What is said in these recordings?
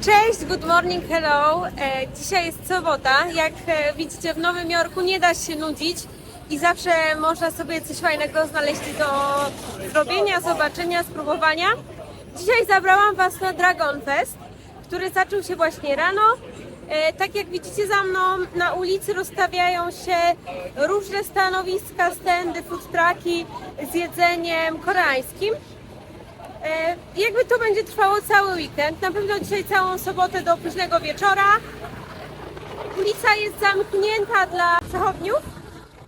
Cześć, good morning, hello. E, dzisiaj jest sobota. Jak e, widzicie w Nowym Jorku nie da się nudzić i zawsze można sobie coś fajnego znaleźć do zrobienia, zobaczenia, spróbowania. Dzisiaj zabrałam Was na Dragon Fest, który zaczął się właśnie rano. E, tak jak widzicie za mną, na ulicy rozstawiają się różne stanowiska, stędy, food trucki z jedzeniem koreańskim. E, Jakby to będzie trwało cały weekend, na pewno dzisiaj całą sobotę do późnego wieczora. Ulica jest zamknięta dla przechodniów,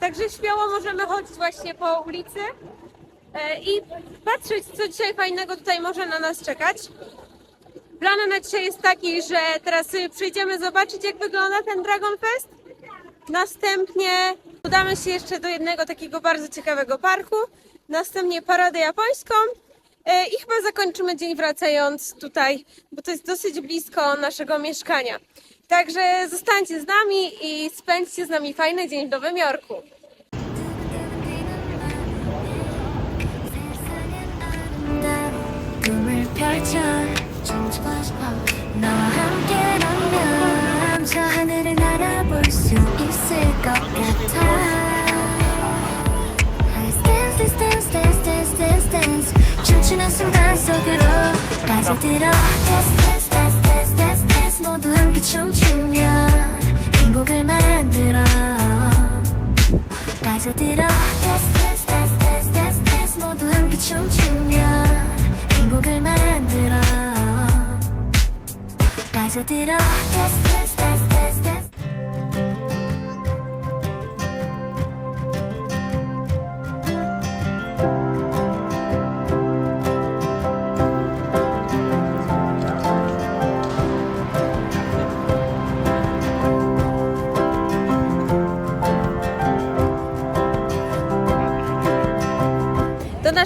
także śmiało możemy chodzić właśnie po ulicy e, i patrzeć, co dzisiaj fajnego tutaj może na nas czekać. Plan na dzisiaj jest taki, że teraz sobie przyjdziemy zobaczyć, jak wygląda ten Dragon Fest. Następnie udamy się jeszcze do jednego takiego bardzo ciekawego parku. Następnie paradę japońską. E, I chyba zakończymy dzień wracając tutaj, bo to jest dosyć blisko naszego mieszkania. Także zostańcie z nami i spędźcie z nami fajny dzień w Nowym Jorku. 꿈을 펼쳐 너와 함께라면 저 하늘을 날아볼 수 있을 것 같아 스치는 순간 속으로 빠져들어. 댄스 댄스 댄스 댄스 댄스 댄스 모두 함께 춤추며 행복을 만들어. 빠져들어. 댄스 댄스 댄스 댄스 댄스 댄스 모두 함께 춤추며 행복을 만들어. 빠져들어. 댄스 댄스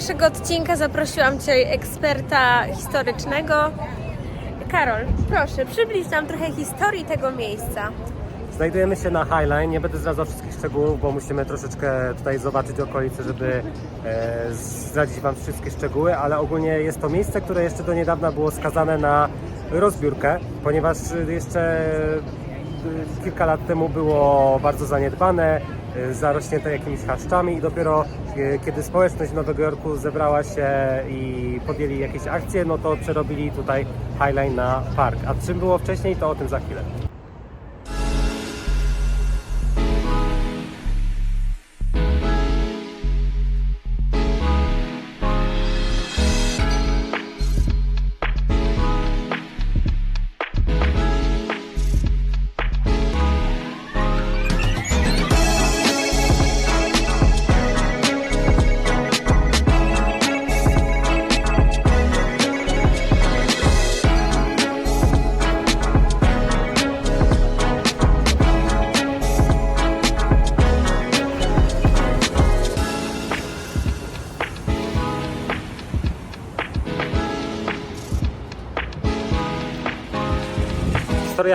naszego odcinka zaprosiłam dzisiaj eksperta historycznego. Karol, proszę, przybliż nam trochę historii tego miejsca. Znajdujemy się na Highline. Nie będę zdradzał wszystkich szczegółów, bo musimy troszeczkę tutaj zobaczyć okolice, żeby e, zdradzić Wam wszystkie szczegóły, ale ogólnie jest to miejsce, które jeszcze do niedawna było skazane na rozbiórkę, ponieważ jeszcze kilka lat temu było bardzo zaniedbane, e, zarośnięte jakimiś chaszczami i dopiero e, kiedy społeczność Nowego Jorku zebrała się i podjęli jakieś akcje, no to przerobili tutaj Highline na park. A czym było wcześniej, to o tym za chwilę.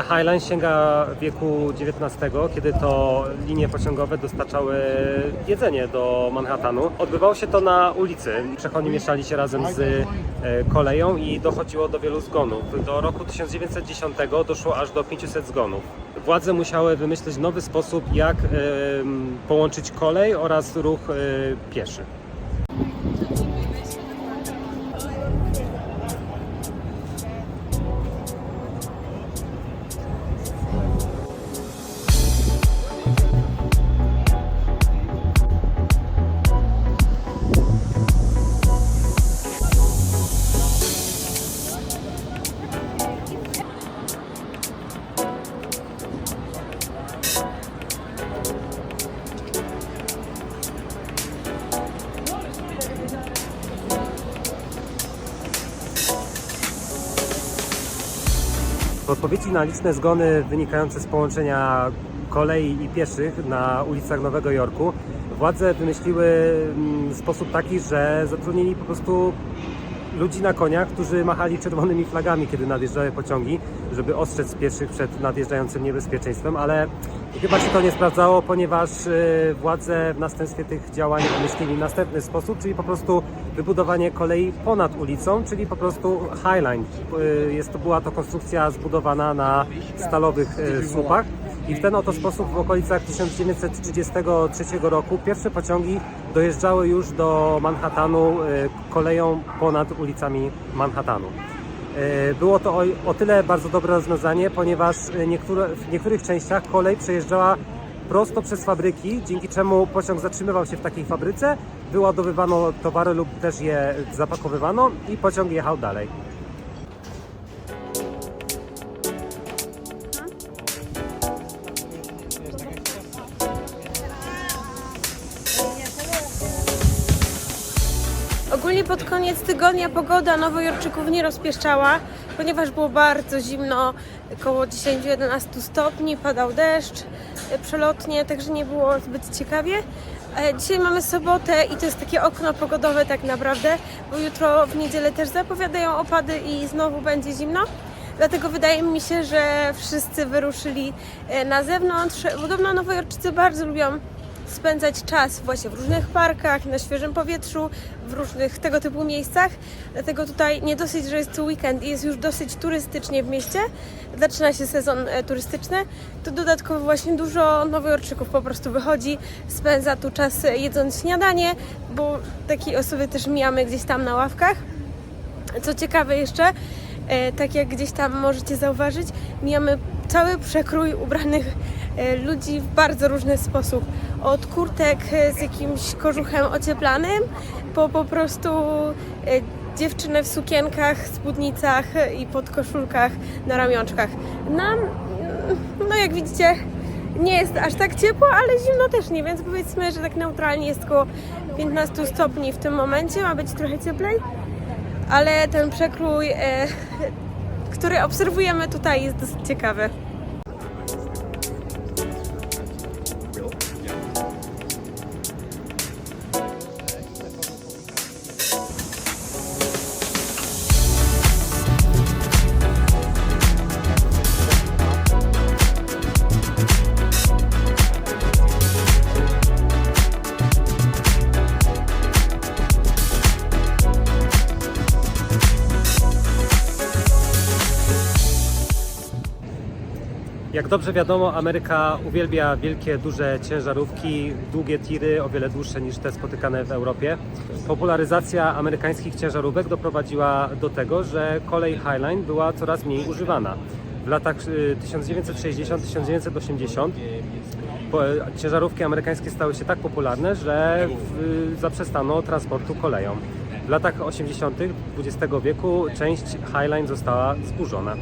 Historia Highline sięga wieku XIX, kiedy to linie pociągowe dostarczały jedzenie do Manhattanu. Odbywało się to na ulicy. Przechodni mieszali się razem z e, koleją i dochodziło do wielu zgonów. Do roku 1910 doszło aż do 500 zgonów. Władze musiały wymyślić nowy sposób, jak połączyć kolej oraz ruch e, pieszy. Odpowiedzi na liczne zgony wynikające z połączenia kolei i pieszych na ulicach Nowego Jorku, władze wymyśliły mm, sposób taki, że zatrudnili po prostu ludzi na koniach, którzy machali czerwonymi flagami, kiedy nadjeżdżały pociągi, żeby ostrzec pieszych przed nadjeżdżającym niebezpieczeństwem, ale chyba się to nie sprawdzało, ponieważ y, władze w następstwie tych działań wymyślili następny sposób, czyli po prostu wybudowanie kolei ponad ulicą, czyli po prostu Highline. Y, Jest to, była to konstrukcja zbudowana na stalowych y, słupach i w ten oto sposób w okolicach 1933 roku pierwsze pociągi dojeżdżały już do Manhattanu y, koleją ponad ulicami Manhattanu. Było to o, o tyle bardzo dobre rozwiązanie, ponieważ niektóre, w niektórych częściach kolej przejeżdżała prosto przez fabryki, dzięki czemu pociąg zatrzymywał się w takiej fabryce, wyładowywano towary lub też je zapakowywano i pociąg jechał dalej. Koniec tygodnia pogoda Nowojorczyków nie rozpieszczała, ponieważ było bardzo zimno, około 10-11 stopni, padał deszcz e, przelotnie, także nie było zbyt ciekawie. E, Dzisiaj mamy sobotę i to jest takie okno pogodowe tak naprawdę, bo jutro w niedzielę też zapowiadają opady i znowu będzie zimno. Dlatego wydaje mi się, że wszyscy wyruszyli e, na zewnątrz. Podobno Nowojorczycy bardzo lubią spędzać czas właśnie w różnych parkach, na świeżym powietrzu, w różnych tego typu miejscach. Dlatego tutaj nie dosyć, że jest weekend i jest już dosyć turystycznie w mieście, zaczyna się sezon e, turystyczny, to dodatkowo właśnie dużo Nowojorczyków po prostu wychodzi, spędza tu czas e, jedząc śniadanie, bo takie osoby też mijamy gdzieś tam na ławkach. Co ciekawe jeszcze, e, tak jak gdzieś tam możecie zauważyć, mijamy cały przekrój ubranych ludzi w bardzo różny sposób. Od kurtek e, z jakimś kożuchem ocieplanym, po po prostu e, dziewczyny w sukienkach, spódnicach e, i podkoszulkach na ramionczkach. Nam, no jak widzicie, nie jest aż tak ciepło, ale zimno też nie, więc powiedzmy, że tak neutralnie jest około 15 stopni w tym momencie, ma być trochę cieplej ale ten przekrój, e, który obserwujemy tutaj, jest dosyć ciekawy. Dobrze wiadomo, Ameryka uwielbia wielkie, duże ciężarówki, długie tiry, o wiele dłuższe niż te spotykane w Europie. Popularyzacja amerykańskich ciężarówek doprowadziła do tego, że kolej Highline była coraz mniej używana. W latach y, 1960-1980 po- ciężarówki amerykańskie stały się tak popularne, że w, zaprzestano transportu koleją. W latach 80. XX wieku część Highline została zburzona.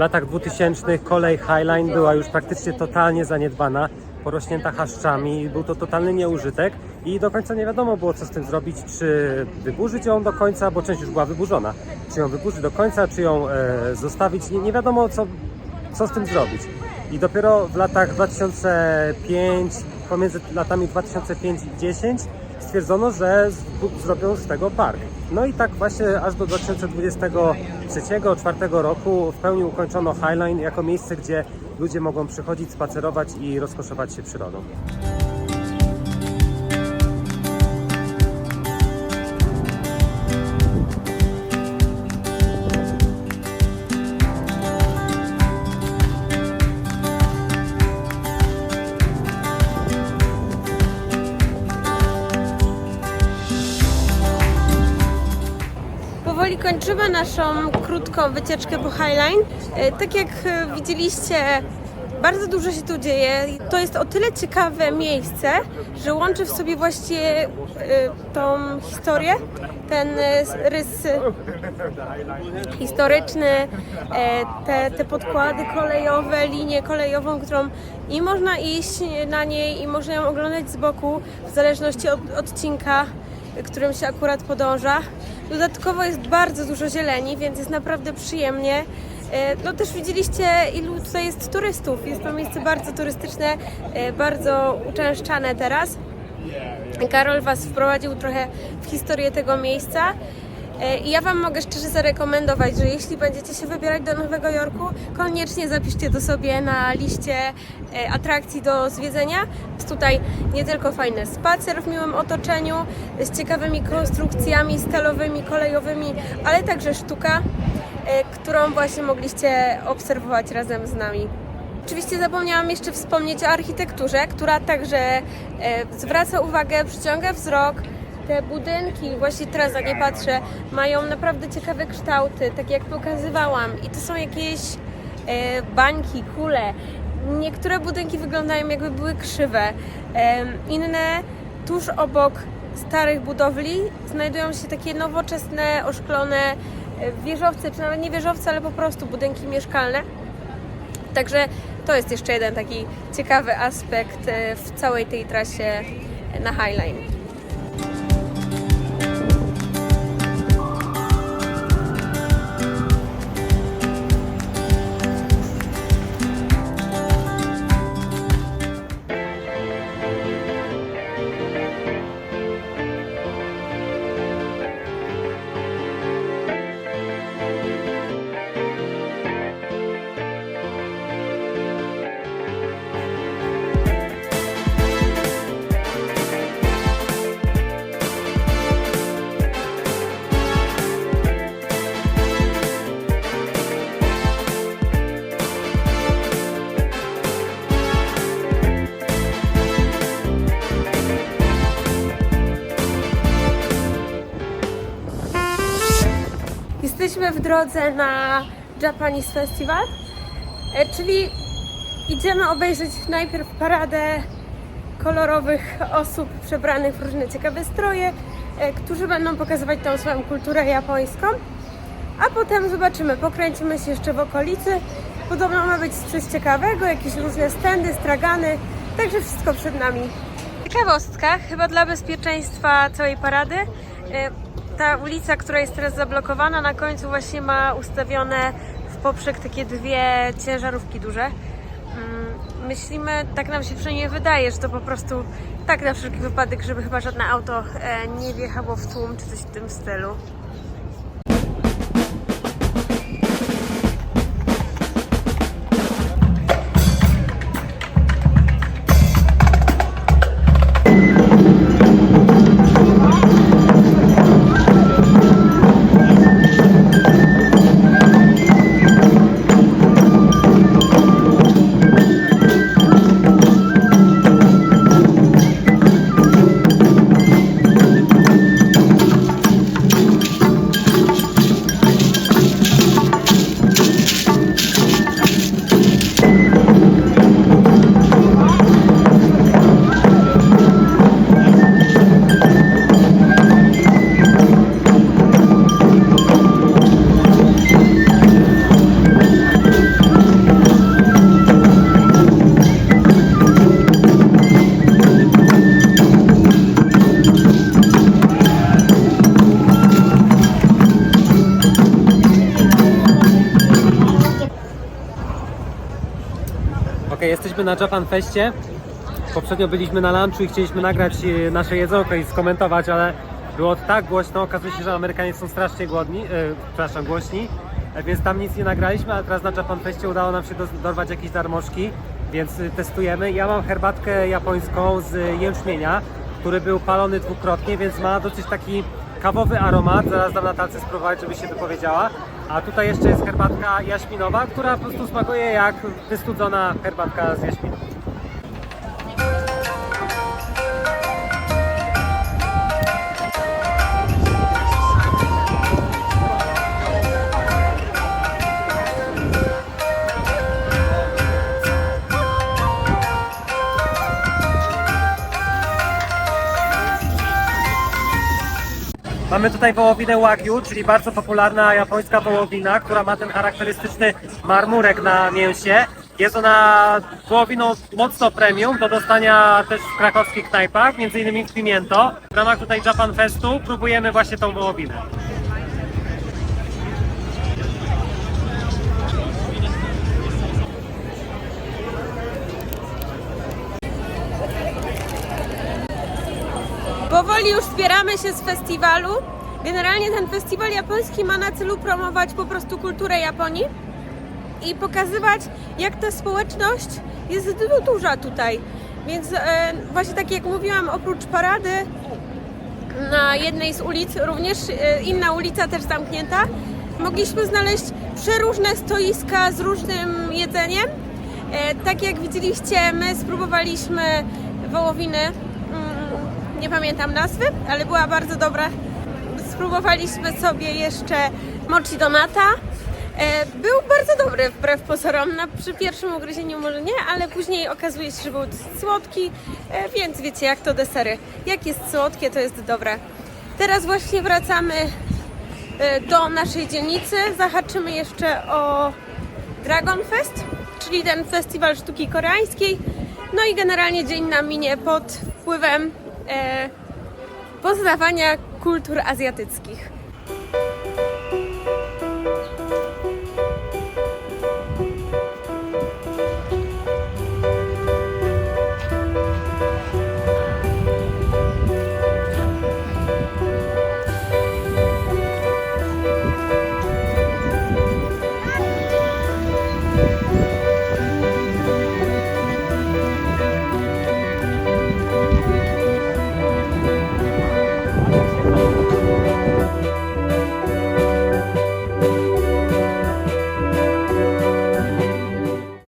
Latach 2000 kolej Highline była już praktycznie totalnie zaniedbana, porośnięta chaszczami, był to totalny nieużytek i do końca nie wiadomo było co z tym zrobić, czy wyburzyć ją do końca, bo część już była wyburzona, czy ją wyburzyć do końca, czy ją e, zostawić, nie, nie wiadomo co, co z tym zrobić. I dopiero w latach 2005, pomiędzy latami 2005 i 2010 stwierdzono, że zrobią z tego park. No i tak właśnie aż do 2023-2024 roku w pełni ukończono Highline jako miejsce, gdzie ludzie mogą przychodzić, spacerować i rozkoszować się przyrodą. Naszą krótką wycieczkę po Highline. E, Tak jak e, widzieliście, bardzo dużo się tu dzieje. To jest o tyle ciekawe miejsce, że łączy w sobie właściwie e, tą historię, ten rys historyczny, te, te podkłady kolejowe, linię kolejową, którą i można iść na niej i można ją oglądać z boku, w zależności od odcinka, którym się akurat podąża. Dodatkowo jest bardzo dużo zieleni, więc jest naprawdę przyjemnie. E, No też widzieliście, ilu tutaj jest turystów. Jest to miejsce bardzo turystyczne, e, bardzo uczęszczane teraz. Karol Was wprowadził trochę w historię tego miejsca. E, I ja Wam mogę szczerze zarekomendować, że jeśli będziecie się wybierać do Nowego Jorku, koniecznie zapiszcie to sobie na liście e, atrakcji do zwiedzenia. Jest tutaj nie tylko fajny spacer w miłym otoczeniu, z ciekawymi konstrukcjami stalowymi, kolejowymi, ale także sztuka, e, którą właśnie mogliście obserwować razem z nami. Oczywiście zapomniałam jeszcze wspomnieć o architekturze, która także zwraca uwagę, przyciąga wzrok. Te budynki, właśnie teraz na nie patrzę, mają naprawdę ciekawe kształty, tak jak pokazywałam. I to są jakieś e, bańki, kule. Niektóre budynki wyglądają jakby były krzywe. Em, inne tuż obok starych budowli znajdują się takie nowoczesne, oszklone e, wieżowce, czy nawet nie wieżowce, ale po prostu budynki mieszkalne. Także to jest jeszcze jeden taki ciekawy aspekt e, w całej tej trasie na Highline. Drodze na Japanese Festival, e, czyli idziemy obejrzeć najpierw paradę kolorowych osób przebranych w różne ciekawe stroje, e, którzy będą pokazywać tą swoją kulturę japońską. A potem zobaczymy, pokręcimy się jeszcze w okolicy. Podobno ma być coś ciekawego, jakieś różne stędy, stragany, także wszystko przed nami. Ciekawostka, chyba dla bezpieczeństwa całej parady. Ta ulica, która jest teraz zablokowana, na końcu właśnie ma ustawione w poprzek takie dwie ciężarówki duże. Mm, Myślimy, tak nam się przynajmniej wydaje, że to po prostu tak na wszelki wypadek, żeby chyba żadne auto e, nie wjechało w tłum czy coś w tym stylu. Jesteśmy na Japan Festie. Poprzednio byliśmy na lunchu i chcieliśmy nagrać e, nasze jedzonko i skomentować, ale było tak głośno. Okazuje się, że Amerykanie są strasznie głodni, e, przepraszam, głośni, e, więc tam nic nie nagraliśmy, ale teraz na Japan Festie udało nam się do, dorwać jakieś darmożki, więc e, testujemy. Ja mam herbatkę japońską z jęczmienia, który był palony dwukrotnie, więc ma dosyć taki kawowy aromat. Zaraz dam Natalce spróbować, żeby się wypowiedziała. A tutaj jeszcze jest herbatka jaśminowa, która po prostu smakuje jak wystudzona herbatka z jaśminu. Mamy tutaj wołowinę Wagyu, czyli bardzo popularna japońska wołowina, która ma ten charakterystyczny marmurek na mięsie. Jest ona wołowiną mocno premium, do dostania też w krakowskich knajpach, między innymi w Pimiento. W ramach tutaj Japan Festu próbujemy właśnie tą wołowinę. Powoli już zbieramy się z festiwalu. Generalnie ten festiwal japoński ma na celu promować po prostu kulturę Japonii i pokazywać, jak ta społeczność jest du- duża tutaj. Więc e, właśnie tak jak mówiłam, oprócz parady na jednej z ulic, również e, inna ulica też zamknięta, mogliśmy znaleźć przeróżne stoiska z różnym jedzeniem. E, tak jak widzieliście, my spróbowaliśmy wołowiny, nie pamiętam nazwy, ale była bardzo dobra. Spróbowaliśmy sobie jeszcze mochi donata. E, Był bardzo dobry wbrew pozorom. Na, przy pierwszym ugryzieniu może nie, ale później okazuje się, że był słodki, e, więc wiecie jak to desery. Jak jest słodkie, to jest dobre. Teraz właśnie wracamy e, do naszej dzielnicy. Zahaczymy jeszcze o Dragon Fest, czyli ten festiwal sztuki koreańskiej. No i generalnie dzień nam minie pod wpływem e, poznawania kultur azjatyckich.